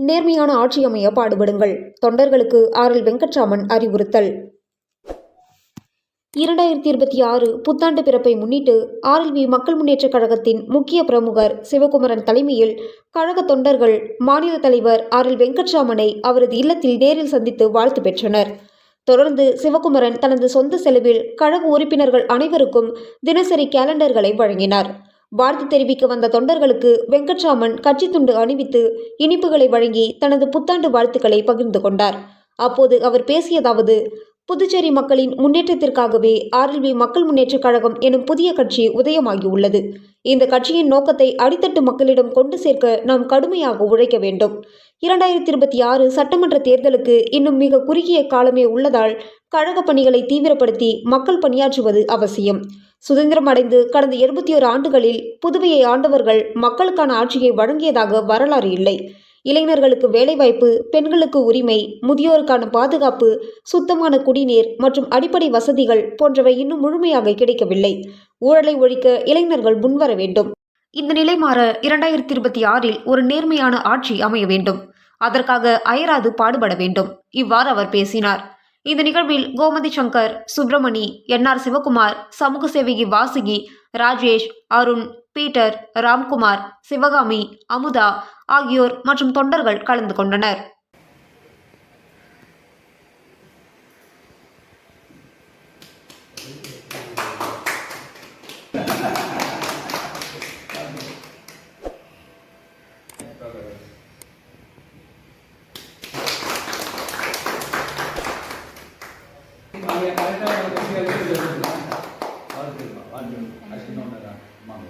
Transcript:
நேர்மையான ஆட்சி அமைய பாடுபடுங்கள். தொண்டர்களுக்கு ஆர் எல் வெங்கட்ராமன் அறிவுறுத்தல். இரண்டாயிரத்தி இருபத்தி ஆறு புத்தாண்டு பிறப்பை முன்னிட்டு ஆர்எல்வி மக்கள் முன்னேற்றக் கழகத்தின் முக்கிய பிரமுகர் சிவகுமரன் தலைமையில் கழக தொண்டர்கள் மாநில தலைவர் ஆர் எல் வெங்கட்ராமனை அவரது இல்லத்தில் நேரில் சந்தித்து வாழ்த்து பெற்றனர். தொடர்ந்து சிவகுமரன் தனது சொந்த செலவில் கழக உறுப்பினர்கள் அனைவருக்கும் தினசரி கேலண்டர்களை வழங்கினார். வாழ்த்து தெரிவிக்க வந்த தொண்டர்களுக்கு வெங்கட்ராமன் கட்சி துண்டு அணிவித்து இனிப்புகளை வழங்கி தனது புத்தாண்டு வாழ்த்துக்களை பகிர்ந்து கொண்டார். அப்போது அவர் பேசியதாவது புதுச்சேரி மக்களின் முன்னேற்றத்திற்காகவே ஆர்எல்வி மக்கள் முன்னேற்றக் கழகம் எனும் புதிய கட்சி உதயமாகியுள்ளது இந்த கட்சியின் நோக்கத்தை அடித்தட்டு மக்களிடம் கொண்டு சேர்க்க நாம் கடுமையாக உழைக்க வேண்டும். இரண்டாயிரத்தி இருபத்தி ஆறு சட்டமன்ற தேர்தலுக்கு இன்னும் மிக குறுகிய காலமே உள்ளதால் கழக பணிகளை தீவிரப்படுத்தி மக்கள் பணியாற்றுவது அவசியம். சுதந்திரம் அடைந்து கடந்த எழுபத்தி ஓரு ஆண்டுகளில் புதுவையை ஆண்டவர்கள் மக்களுக்கான ஆட்சியை வழங்கியதாக வரலாறு இல்லை. இளைஞர்களுக்கு வேலைவாய்ப்பு பெண்களுக்கு உரிமை முதியோருக்கான பாதுகாப்பு சுத்தமான குடிநீர் மற்றும் அடிப்படை வசதிகள் போன்றவை இன்னும் முழுமையாக கிடைக்கவில்லை. ஊழலை ஒழிக்க இளைஞர்கள் முன்வர வேண்டும். இந்த நிலை மாற இரண்டாயிரத்தி இருபத்தி ஆறில் ஒரு நேர்மையான ஆட்சி அமைய வேண்டும். அதற்காக அயராது பாடுபட வேண்டும். இவ்வாறு அவர் பேசினார். இந்த நிகழ்வில் கோமதி சங்கர் சுப்பிரமணி என்ஆர் சிவகுமார் சமூக சேவகி வாசுகி ராஜேஷ் அருண் பீட்டர் ராம்குமார் சிவகாமி அமுதா ஆகியோர் மற்றும் தொண்டர்கள் கலந்து கொண்டனர். நீங்கள் கரெக்டாக கட்சிகள் அவருக்கு வாழ்த்து அடிக்கணும் அம்மாங்க